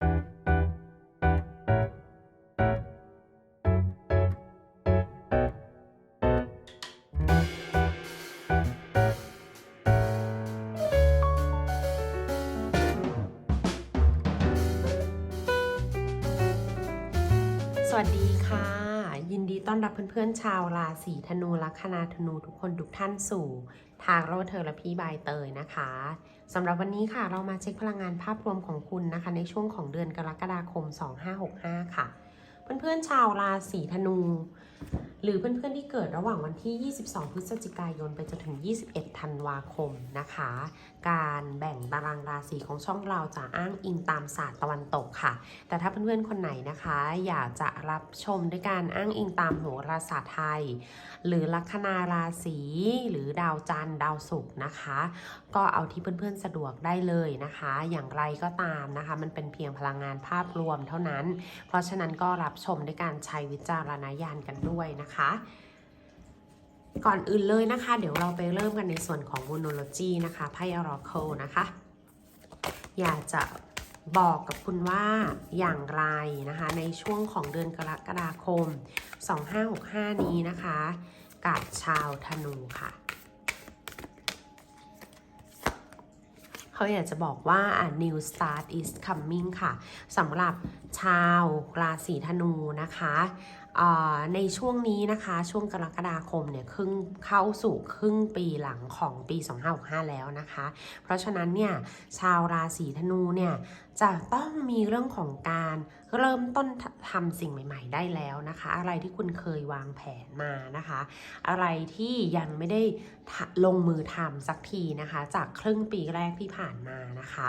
สวัสดีค่ะ ยินดีต้อนรับเพื่อนๆชาวราศีธนูลัคนาธนูทุกคนทุกท่านสู่ ทางโรเทอและพี่บายเตยนะคะสำหรับวันนี้ค่ะ เรามาเช็คพลังงานภาพรวมของคุณนะคะ ในช่วงของเดือนกรกฎาคม 2565 ค่ะ เพื่อนๆชาวราศีธนู หรือเพื่อนๆที่เกิดระหว่างวันที่ 22 พฤศจิกายน ไปจนถึง 21 ธันวาคมนะคะ การแบ่งตารางราศีของช่องเราจะอ้างอิงตามศาสตร์ตะวันตกค่ะ แต่ถ้าเพื่อนๆคนไหนนะคะ อยากจะรับชมด้วยการอ้างอิงตามโหราศาสตร์ไทย หรือลัคนาราศีหรือดาวจันทร์ดาวศุกร์นะคะก็เอาที่เพื่อนๆสะดวกได้เลยนะคะ อย่างไรก็ตามนะคะ มันเป็นเพียงพลังงานภาพรวมเท่านั้น เพราะฉะนั้นก็รับชมด้วยการใช้วิจารณญาณกันด้วยนะคะก่อนอื่นเลยนะคะ เดี๋ยวเราไปเริ่มกันในส่วนของ v o n o l o g y นะคะ ไพ่ Oracle นะคะ อยากจะบอกกับคุณว่าอย่างไรนะคะ ในช่วงของเดือนกรกฎาคม 2565 นี้นะคะ กับชาวธนูค่ะ เขาอยากจะบอกว่า a new start is coming ค่ะสำหรับชาวราศีธนูนะคะในช่วงนี้นะคะช่วงกรกฎาคมเนี่ยครึ่งเข้าสู่ครึ่งปีหลังของปี 2565 แล้วนะคะ เพราะฉะนั้นเนี่ยชาวราศีธนูเนี่ย จะต้องมีเรื่องของการเริ่มต้นทำสิ่งใหม่ ๆ ได้แล้วนะคะ อะไรที่คุณเคยวางแผนมานะคะ อะไรที่ยังไม่ได้ลงมือทำสักทีนะคะ จากครึ่งปีแรกที่ผ่านมานะคะ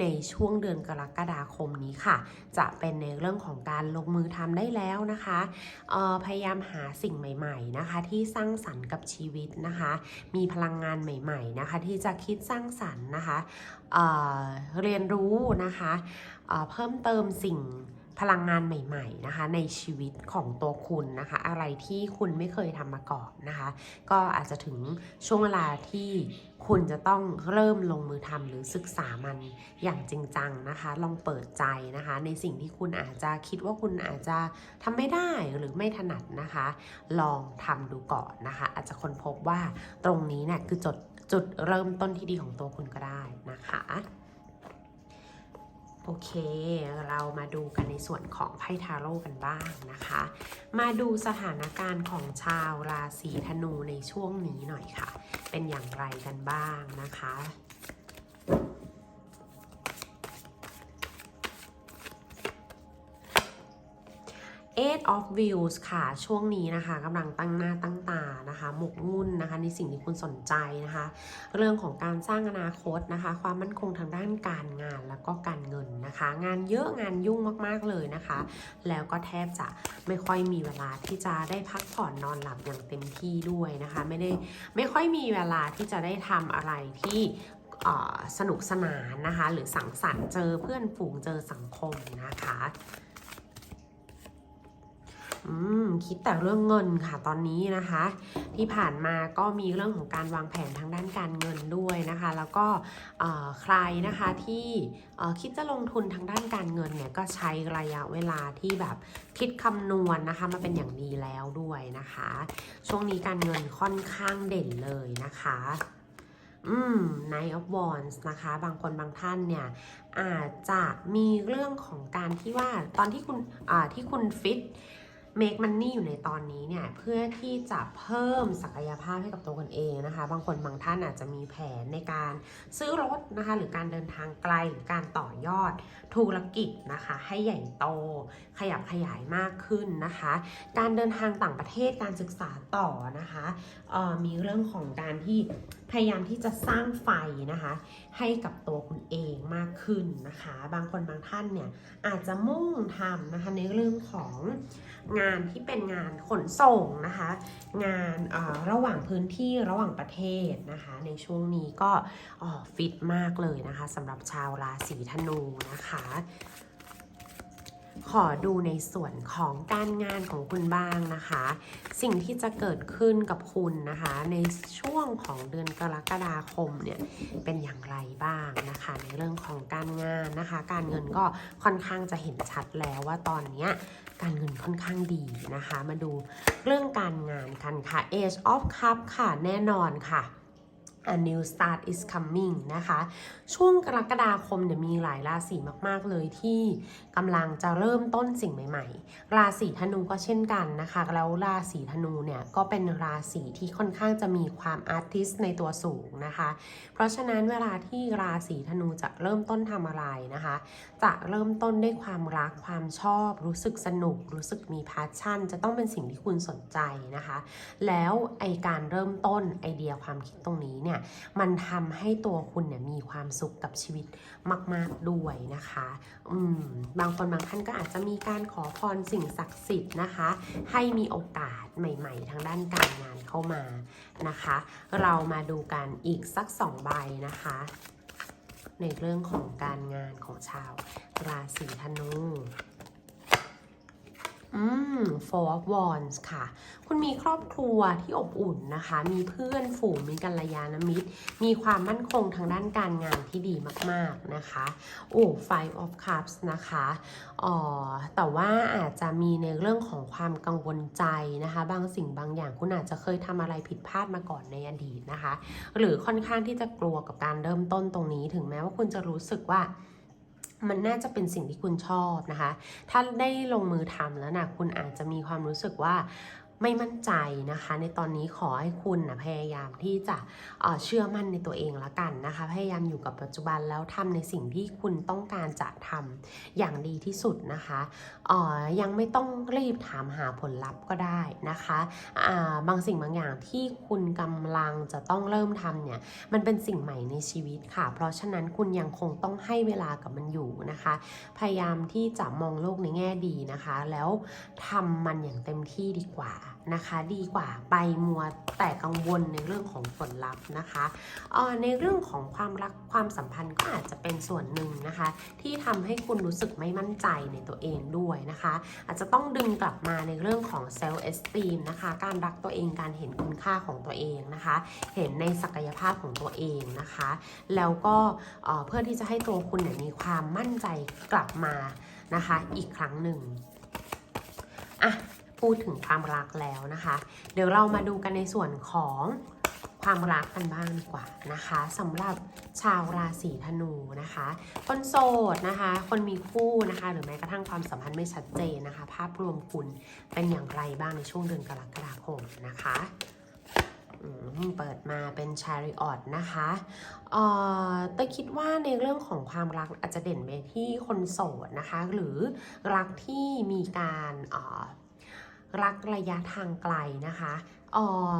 ในช่วงเดือนกรกฎาคมนี้ค่ะ จะเป็นในเรื่องของการลงมือทำได้แล้วนะคะออพยายามหาสิ่งใหม่ ๆนะคะ ที่สร้างสรรค์กับชีวิตนะคะ มีพลังงานใหม่ ๆ นะคะ ที่จะคิดสร้างสรรค์นะคะเออเรียนรู้นะคะเอ่อเพิ่มเติมสิ่งพลังงานใหม่ ๆ นะคะ ในชีวิตของตัวคุณนะคะ อะไรที่คุณไม่เคยทำมาก่อนนะคะ ก็อาจจะถึงช่วงเวลาที่คุณจะต้องเริ่มลงมือทำหรือศึกษามันอย่างจริงจังนะคะ ลองเปิดใจนะคะ ในสิ่งที่คุณอาจจะคิดว่าคุณอาจจะทำไม่ได้หรือไม่ถนัดนะคะ ลองทำดูก่อนนะคะ อาจจะค้นพบว่าตรงนี้เนี่ยคือจุดจุดเริ่มต้นที่ดีของตัวคุณก็ได้นะคะ โอเค เรามาดูกันในส่วนของไพ่ทาโร่กันบ้างนะคะ มาดูสถานการณ์ของชาวราศีธนูในช่วงนี้หน่อยค่ะ เป็นอย่างไรกันบ้างนะคะ Eight of Views ค่ะ ช่วงนี้นะคะกำลังตั้งหน้าตั้งตานะคะ หมกมุ่นนะคะ ในสิ่งที่คุณสนใจนะคะ เรื่องของการสร้างอนาคตนะคะ ความมั่นคงทางด้านการงานแล้วก็การเงินนะคะ งานเยอะงานยุ่งมากๆเลยนะคะ แล้วก็แทบจะไม่ค่อยมีเวลาที่จะได้พักผ่อนนอนหลับอย่างเต็มที่ด้วยนะคะ ไม่ได้ไม่ค่อยมีเวลาที่จะได้ทำอะไรที่สนุกสนานนะคะ หรือสังสรรค์เจอเพื่อนฝูงเจอสังคมนะคะ คิดแต่เรื่องเงินค่ะตอนนี้นะคะ ที่ผ่านมาก็มีเรื่องของการวางแผนทางด้านการเงินด้วยนะคะ แล้วก็ใครนะคะที่คิดจะลงทุนทางด้านการเงินเนี่ยก็ใช้ระยะเวลาที่แบบคิดคำนวณนะคะมาเป็นอย่างดีแล้วด้วยนะคะ ช่วงนี้การเงินค่อนข้างเด่นเลยนะคะอืม Knight of Wands นะคะ บางคนบางท่านเนี่ย อาจจะมีเรื่องของการที่ว่าตอนที่คุณอ่าที่คุณฟิต make money อยู่ในตอนนี้เนี่ยเพื่อที่จะเพิ่มศักยภาพให้กับตัวคนเองนะคะ บางคนบางท่านอาจจะมีแผนในการซื้อรถนะคะหรือการเดินทางไกลหรือการต่อยอดธุรกิจนะคะ ให้ใหญ่โตขยับขยายมากขึ้นนะคะ การเดินทางต่างประเทศการศึกษาต่อนะคะออมีเรื่องของการที่ พยายามที่จะสร้างไฟนะคะ ให้กับตัวคุณเองมากขึ้นนะคะ บางคนบางท่านเนี่ยอาจจะมุ่งทำนะคะในเรื่องของงานที่เป็นงานขนส่งนะคะ งานเอ่อระหว่างพื้นที่ระหว่างประเทศนะคะ ในช่วงนี้ก็เอ่อฟิตมากเลยนะคะสำหรับชาวราศีธนูนะคะ ขอดูในส่วนของการงานของคุณบ้างนะคะ สิ่งที่จะเกิดขึ้นกับคุณนะคะ ในช่วงของเดือนกรกฎาคมเนี่ยเป็นอย่างไรบ้างนะคะ ในเรื่องของการงานนะคะ การเงินก็ค่อนข้างจะเห็นชัดแล้วว่าตอนนี้การเงินค่อนข้างดีนะคะ มาดูเรื่องการงานกันค่ะ Age of Cup ค่ะแน่นอนค่ะ A new start is coming นะคะ ช่วงกรกฎาคมเนี่ยมีหลายราศีมาก ๆ เลยที่กำลังจะเริ่มต้นสิ่งใหม่ ๆ ราศีธนูก็เช่นกันนะคะ แล้วราศีธนูเนี่ยก็เป็นราศีที่ค่อนข้างจะมีความอาร์ติสในตัวสูงนะคะ เพราะฉะนั้นเวลาที่ราศีธนูจะเริ่มต้นทำอะไรนะคะ จะเริ่มต้นด้วยความรักความชอบ รู้สึกสนุก รู้สึกมีพาชั่น จะต้องเป็นสิ่งที่คุณสนใจนะคะ แล้วไอการเริ่มต้นไอเดียความคิดตรงนี้เนี่ยมันทำให้ตัวคุณเนี่ยมีความสุขกับชีวิตมาก ๆด้วยนะคะอืมบางคนบางท่านก็อาจจะมีการขอพรสิ่งศักดิ์สิทธิ์นะคะ ให้มีโอกาสใหม่ ๆ ทางด้านการงานเข้ามานะคะ เรามาดูกันอีกสักสองใบนะคะ ในเรื่องของการงานของชาวราศีธนู อืม Four of Wands ค่ะ คุณมีครอบครัวที่อบอุ่นนะคะ มีเพื่อนฝูง มีกัลยาณมิตร มีความมั่นคงทางด้านการงานที่ดีมากๆนะคะ โอ้ Five of Cups นะคะอ๋อแต่ว่าอาจจะมีในเรื่องของความกังวลใจนะคะ บางสิ่งบางอย่างคุณอาจจะเคยทำอะไรผิดพลาดมาก่อนในอดีตนะคะ หรือค่อนข้างที่จะกลัวกับการเริ่มต้นตรงนี้ ถึงแม้ว่าคุณจะรู้สึกว่า มันน่าจะเป็นสิ่งที่คุณชอบนะคะ ถ้าได้ลงมือทำแล้วนะคุณอาจจะมีความรู้สึกว่า ไม่มั่นใจนะคะ ในตอนนี้ขอให้คุณนะพยายามที่จะเชื่อมั่นในตัวเองละกันนะคะ พยายามอยู่กับปัจจุบันแล้วทำในสิ่งที่คุณต้องการจะทำอย่างดีที่สุดนะคะยังไม่ต้องรีบถามหาผลลัพธ์ก็ได้นะคะาบางสิ่งบางอย่างที่คุณกำลังจะต้องเริ่มทำเนี่ยมันเป็นสิ่งใหม่ในชีวิตค่ะ เพราะฉะนั้นคุณยังคงต้องให้เวลากับมันอยู่นะคะ พยายามที่จะมองโลกในแง่ดีนะคะ แล้วทำมันอย่างเต็มที่ดีกว่านะคะ ดีกว่าไปมัวแต่กังวลในเรื่องของผลลัพธ์นะคะอ่อในเรื่องของความรักความสัมพันธ์ก็อาจจะเป็นส่วนหนึ่งนะคะ ที่ทำให้คุณรู้สึกไม่มั่นใจในตัวเองด้วยนะคะ อาจจะต้องดึงกลับมาในเรื่องของ self esteem นะคะ การรักตัวเองการเห็นคุณค่าของตัวเองนะคะ เห็นในศักยภาพของตัวเองนะคะ แล้วก็เอ่อเพื่อที่จะให้ตัวคุณเนี่ยมีความมั่นใจกลับมานะคะ อีกครั้งหนึ่งอะ พูดถึงความรักแล้วนะคะ เดี๋ยวเรามาดูกันในส่วนของความรักกันบ้างดีกว่านะคะสำหรับชาวราศีธนูนะคะ คนโสดนะคะ คนมีคู่นะคะ หรือแม้กระทั่งความสัมพันธ์ไม่ชัดเจนนะคะ ภาพรวมคุณเป็นอย่างไรบ้างในช่วงเดือนกรกฎาคมนะคะเปิดมาเป็น Chariot นะคะเอ่อแต่คิดว่าในเรื่องของความรักอาจจะเด่นไปที่คนโสดนะคะ หรือรักที่มีการเอ่อ รักระยะทางไกลนะคะออ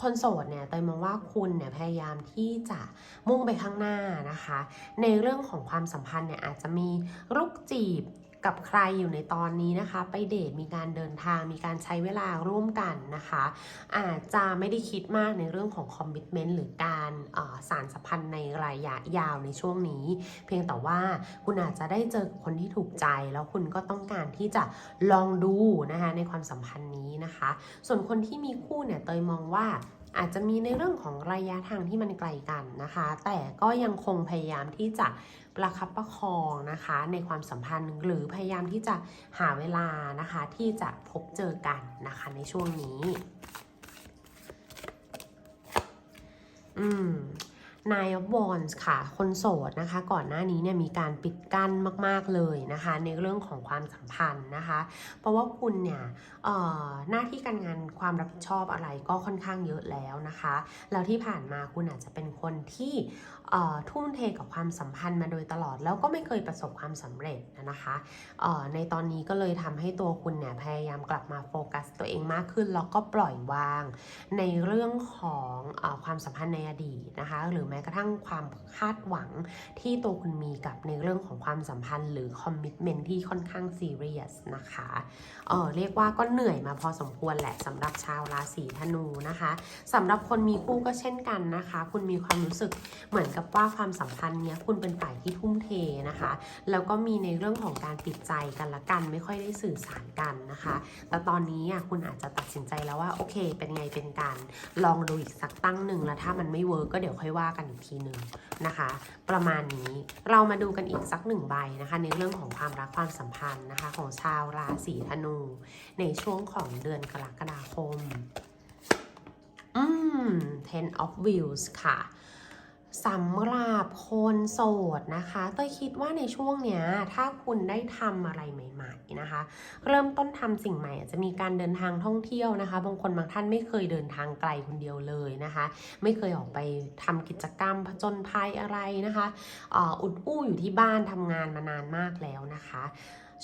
คนโสดเนี่ยเตยมองว่าคุณเนี่ยพยายามที่จะมุ่งไปข้างหน้านะคะ ในเรื่องของความสัมพันธ์เนี่ยอาจจะมีรุกจีบ กับใครอยู่ในตอนนี้นะคะ ไปเดทมีการเดินทางมีการใช้เวลาร่วมกันนะคะ อาจจะไม่ได้คิดมากในเรื่องของคอมมิชเมนต์หรือการสารสัมพันธ์ในระยะยาวในช่วงนี้ เพียงแต่ว่าคุณอาจจะได้เจอคนที่ถูกใจ แล้วคุณก็ต้องการที่จะลองดูนะคะในความสัมพันธ์นี้นะคะ ส่วนคนที่มีคู่เนี่ยเตยมองว่าอาจจะมีในเรื่องของระยะทางที่มันไกลกันนะคะ แต่ก็ยังคงพยายามที่จะประคับประคองนะคะ ในความสัมพันธ์หรือพยายามที่จะหาเวลานะคะ ที่จะพบเจอกันนะคะในช่วงนี้ อืม Nine of Wands ค่ะ คนโสดนะคะ ก่อนหน้านี้เนี่ยมีการปิดกั้นมาก ๆ เลยนะคะ ในเรื่องของความสัมพันธ์นะคะ เพราะว่าคุณเนี่ยหน้าที่การงานความรับผิดชอบอะไรก็ค่อนข้างเยอะแล้วนะคะ แล้วที่ผ่านมาคุณอาจจะเป็นคนที่ทุ่มเทกับความสัมพันธ์มาโดยตลอด แล้วก็ไม่เคยประสบความสำเร็จนะคะในตอนนี้ก็เลยทำให้ตัวคุณเนี่ยพยายามกลับมาโฟกัสตัวเองมากขึ้น แล้วก็ปล่อยวางในเรื่องของอความสัมพันธ์ในอดีตนะคะ หรือแม้กระทั่งความคาดหวังที่ตัวคุณมีกับในเรื่องของความสัมพันธ์ หรือคอมมิ t เมนที่ค่อนข้างซีเรียสนะคะเออเรียกว่าก็เหนื่อยมาพอสมควรแหละสำหรับชาวราศีธนูนะคะสำหรับคนมีคู่ก็เช่นกันนะคะ คุณมีความรู้สึกเหมือนกับว่าความสัมพันธ์เนี้ยคุณเป็นฝ่ายที่ทุ่มเทนะคะ แล้วก็มีในเรื่องของการปิดใจกันละกัน ไม่ค่อยได้สื่อสารกันนะคะ แต่ตอนนี้อะคุณอาจจะตัดสินใจแล้วว่าโอเค เป็นไงเป็นการลองดูอีกสักตั้งหนึ่งแล้วถ้ามันไม่เวิร์กก็เดี๋ยวค่อยว่ากันอีกทีหนึ่งนะคะ ประมาณนี้เรามาดูกันอีกสักหนึ่งใบนะคะ ในเรื่องของความรักความสัมพันธ์นะคะ ของชาวราศีธนู ในช่วงของเดือนกรกฎาคมอืม ten of wheels ค่ะ สำหรับคนโสดนะคะเต้ยคิดว่าในช่วงเนี้ยถ้าคุณได้ทำอะไรใหม่ๆนะคะ เริ่มต้นทำสิ่งใหม่อาจจะมีการเดินทางท่องเที่ยวนะคะ บางคนบางท่านไม่เคยเดินทางไกลคนเดียวเลยนะคะ ไม่เคยออกไปทำกิจกรรมผจญภัยอะไรนะคะอออุดอู้อยู่ที่บ้านทำงานมานานมากแล้วนะคะ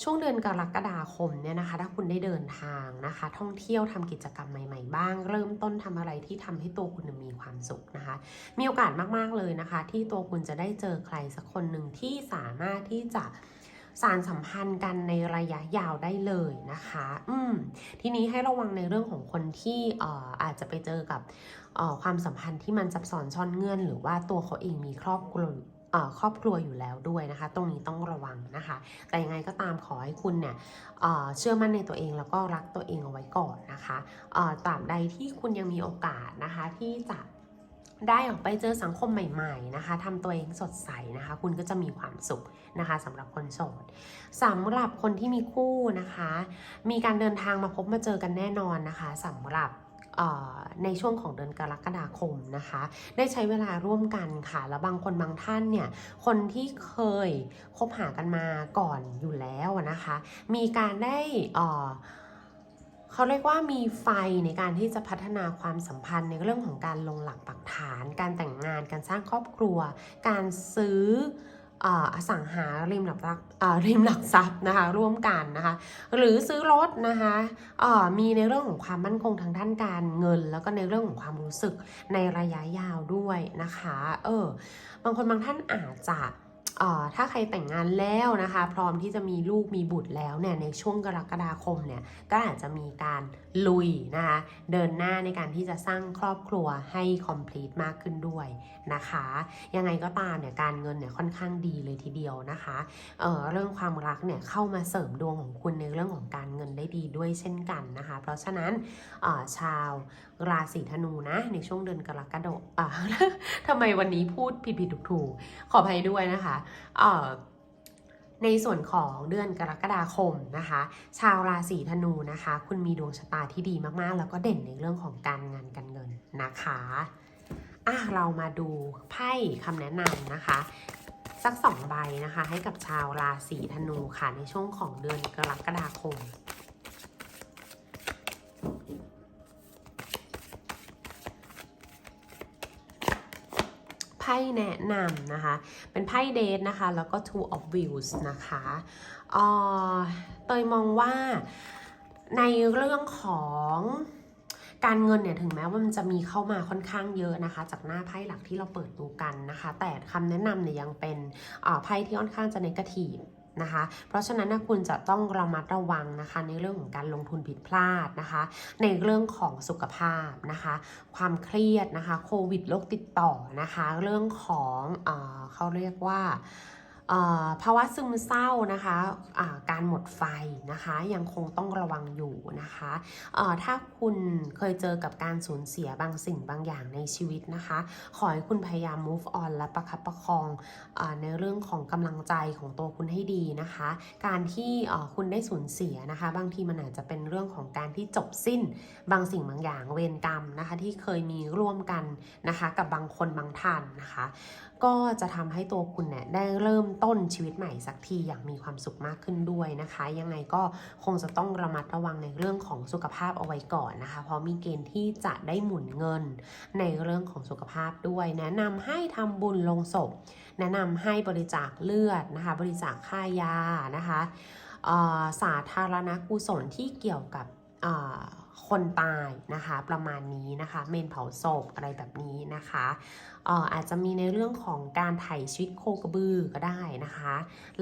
ช่วงเดือนกรกฎาคมเนี่ยนะคะ ถ้าคุณได้เดินทางนะคะ ท่องเที่ยวทำกิจกรรมใหม่ ๆ บ้าง เริ่มต้นทำอะไรที่ทำให้ตัวคุณมีความสุขนะคะ มีโอกาสมากๆเลยนะคะ ที่ตัวคุณจะได้เจอใครสักคนหนึ่งที่สามารถที่จะสารสัมพันธ์กันในระยะยาวได้เลยนะคะ อืม ทีนี้ให้ระวังในเรื่องของคนที่เอ่ออาจจะไปเจอกับเอ่อความสัมพันธ์ที่มันซับซ้อนซ่อนเงื่อน หรือว่าตัวเขาเองมีครอบครัว ครอบครัวอยู่แล้วด้วยนะคะ ตรงนี้ต้องระวังนะคะ แต่ยังไงก็ตามขอให้คุณเนี่ยเชื่อมั่นในตัวเองแล้วก็รักตัวเองเอาไว้ก่อนนะคะตราบใดที่คุณยังมีโอกาสนะคะที่จะได้ออกไปเจอสังคมใหม่ๆนะคะทำตัวเองสดใสนะคะ คุณก็จะมีความสุขนะคะสำหรับคนโสดสำหรับคนที่มีคู่นะคะ มีการเดินทางมาพบมาเจอกันแน่นอนนะคะสำหรับเอ่อ ในช่วงของเดือนกรกฎาคมนะคะ ได้ใช้เวลาร่วมกันค่ะ แล้วบางคนบางท่านเนี่ย คนที่เคยคบหากันมาก่อนอยู่แล้วนะคะ มีการได้เขาเรียกว่ามีไฟในการที่จะพัฒนาความสัมพันธ์ในเรื่องของการลงหลักปักฐาน การแต่งงาน การสร้างครอบครัว การซื้อ อสังหาริมหลักทรัพย์ริมหลักทรัพย์นะคะร่วมกันนะคะหรือซื้อรถนะคะมีในเรื่องของความมั่นคงทางด้านการเงิน แล้วก็ในเรื่องของความรู้สึกในระยะยาวด้วยนะคะเออบางคนบางท่านอาจจะ ถ้าใครแต่งงานแล้วนะคะ พร้อมที่จะมีลูกมีบุตรแล้วเนี่ยในช่วงกรกฎาคมเนี่ยก็อาจจะมีการลุยนะคะเดินหน้าในการที่จะสร้างครอบครัวให้ complete มากขึ้นด้วยนะคะ ยังไงก็ตามเนี่ยการเงินเนี่ยค่อนข้างดีเลยทีเดียวนะคะเออเรื่องความรักเนี่ยเข้ามาเสริมดวงของคุณในเรื่องของการเงินได้ดีด้วยเช่นกันนะคะ เพราะฉะนั้นออชาวราศีธนูนะในช่วงเดือนกรกฎาอ่าทำไมวันนี้พูดผิดผิดถูกถูกๆขออภัยด้วยนะคะในส่วนของเดือนกรกฎาคมนะคะ ชาวราศีธนูนะคะ คุณมีดวงชะตาที่ดีมากๆ แล้วก็เด่นในเรื่องของการงานการเงินนะคะอะเรามาดูไพ่คำแนะนำนะคะ สักสองใบนะคะ ให้กับชาวราศีธนูค่ะในช่วงของเดือนกรกฎาคม พ่แนะนำนะคะ เป็นไพ่เดทนะคะ แล้วก็ two of wheels นะคะเอ่อเตยมองว่าในเรื่องของการเงินเนี่ยถึงแม้ว่ามันจะมีเข้ามาค่อนข้างเยอะนะคะ จากหน้าไพ่หลักที่เราเปิดดูกันนะคะ แต่คำแนะนำเนี่ยยังเป็นอ่อไพ่ที่ค่อนข้างจะ negative นะคะ เพราะฉะนั้นนะคุณจะต้องระมัดระวังนะคะ ในเรื่องของการลงทุนผิดพลาดนะคะ ในเรื่องของสุขภาพนะคะ ความเครียดนะคะโควิดโรคติดต่อนะคะ เรื่องของเอเขาเรียกว่า ภาวะซึมเศร้านะคะะการหมดไฟนะคะยังคงต้องระวังอยู่นะคะถ้าคุณเคยเจอกับการสูญเสียบางสิ่งบางอย่างในชีวิตนะคะ ขอให้คุณพยายาม move on และประคับประคองอในเรื่องของกำลังใจของตัวคุณให้ดีนะคะ การที่คุณได้สูญเสียนะคะ บางทีมันอาจจะเป็นเรื่องของการที่จบสิ้นบางสิ่งบางอย่างเวรกรรมนะคะที่เคยมีร่วมกันนะคะกับบางคนบางท่านนะคะ ก็จะทำให้ตัวคุณเนี่ยได้เริ่มต้นชีวิตใหม่สักทีอย่างมีความสุขมากขึ้นด้วยนะคะ ยังไงก็คงจะต้องระมัดระวังในเรื่องของสุขภาพเอาไว้ก่อนนะคะ เพราะมีเกณฑ์ที่จะได้หมุนเงินในเรื่องของสุขภาพด้วย แนะนำให้ทำบุญลงศพ แนะนำให้บริจาคเลือดนะคะ บริจาคค่ายานะคะอ่อสาธารณกุศลที่เกี่ยวกับ คนตายนะคะประมาณนี้นะคะเมนเผาศพอะไรแบบนี้นะคะอออาจจะมีในเรื่องของการไถ่ชีวิตโคกระบือก็ได้นะคะ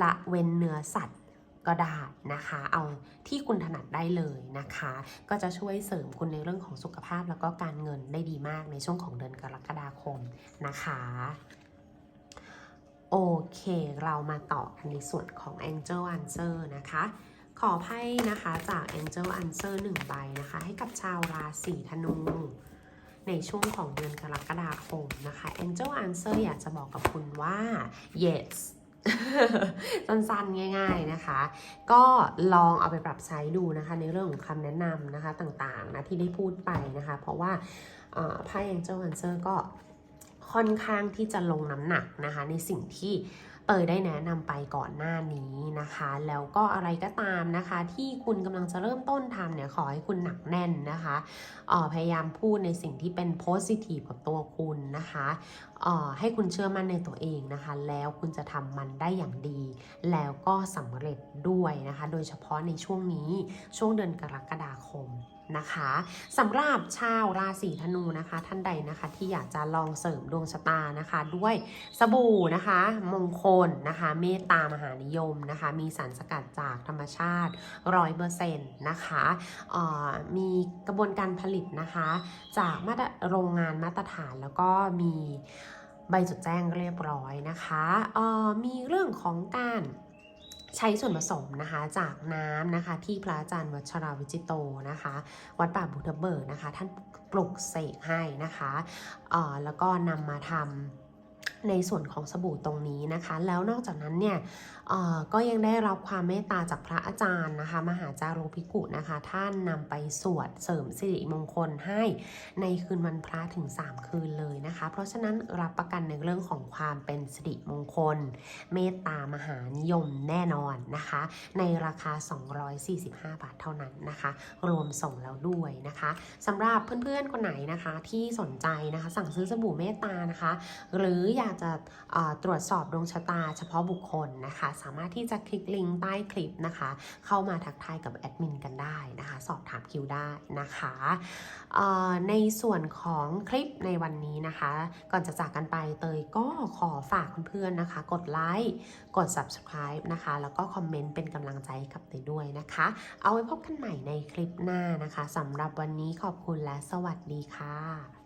ละเว้นเนื้อสัตว์ก็ได้นะคะ เอาที่คุณถนัดได้เลยนะคะ ก็จะช่วยเสริมคุณในเรื่องของสุขภาพแล้วก็การเงินได้ดีมากในช่วงของเดือนกรกฎาคมนะคะโอเค เรามาต่อกันในส่วนของ Angel Answer นะคะ ขอไพ่นะคะจาก Angel Answer 1 ใบนะคะ ให้กับชาวราศีธนู ในช่วงของเดือนกรกฎาคมนะคะ Angel Answer อยากจะบอกกับคุณว่า yes สั้นๆ ง่ายๆนะคะ ก็ลองเอาไปปรับใช้ดูนะคะ ในเรื่องของคำแนะนำนะคะต่างๆนะที่ได้พูดไปนะคะ เพราะว่าไพ่ Angel Answer ก็ค่อนข้างที่จะลงน้ำหนักนะคะในสิ่งที่ เตยได้แนะนำไปก่อนหน้านี้นะคะ แล้วก็อะไรก็ตามนะคะ ที่คุณกำลังจะเริ่มต้นทำเนี่ยขอให้คุณหนักแน่นนะคะอ่อพยายามพูดในสิ่งที่เป็น positive กับตัวคุณนะคะให้คุณเชื่อมั่นในตัวเองนะคะ แล้วคุณจะทำมันได้อย่างดี แล้วก็สำเร็จด้วยนะคะ โดยเฉพาะในช่วงนี้ช่วงเดือนกรกฎาคมนะคะสำหรับชาวราศีธนูนะคะ ท่านใดนะคะที่อยากจะลองเสริมดวงชะตานะคะ ด้วยสบู่นะคะ มงคลนะคะ เมตตามหานิยมนะคะ มีสารสกัดจากธรรมชาติร้อยเปอร์เซ็นต์นะคะออมีกระบวนการผลิตนะคะ จากมาตรโรงงานมาตรฐานแล้วก็มี ใบจดแจ้งเรียบร้อยนะคะอ่อมีเรื่องของการใช้ส่วนผสมนะคะจากน้ำนะคะที่พระอาจารย์วัชราวิจิโตนะคะ วัดป่าบุทเบิกนะคะ ท่านปลุกเสกให้นะคะอ่อแล้วก็นำมาทำ ในส่วนของสบู่ตรงนี้นะคะ แล้วนอกจากนั้นเนี่ยเอ่อก็ยังได้รับความเมตตาจากพระอาจารย์นะคะ มหาจารุภิกุนะคะ ท่านนำไปสวดเสริมสิริมงคลให้ในคืนวันพระถึง 3 คืนเลยนะคะ เพราะฉะนั้นรับประกันในเรื่องของความเป็นสิริมงคล เมตตามหานิยมแน่นอนนะคะ ในราคา 245 บาทเท่านั้นนะคะ รวมส่งแล้วด้วยนะคะสำหรับเพื่อนๆคนไหนนะคะที่สนใจนะคะ สั่งซื้อสบู่เมตตานะคะ หรืออยากจะตรวจสอบดวงชะตาเฉพาะบุคคลนะคะ สามารถที่จะคลิกลิงก์ใต้คลิปนะคะ เข้ามาทักทายกับแอดมินกันได้นะคะ สอบถามคิวได้นะคะในส่วนของคลิปในวันนี้นะคะ ก่อนจะจากกันไปเตยก็ขอฝากเพื่อนๆนะคะ กดไลค์กด subscribe นะคะ แล้วก็คอมเมนต์เป็นกำลังใจกับเตยด้วยนะคะ เอาไว้พบกันใหม่ในคลิปหน้านะคะสำหรับวันนี้ขอบคุณและสวัสดีค่ะ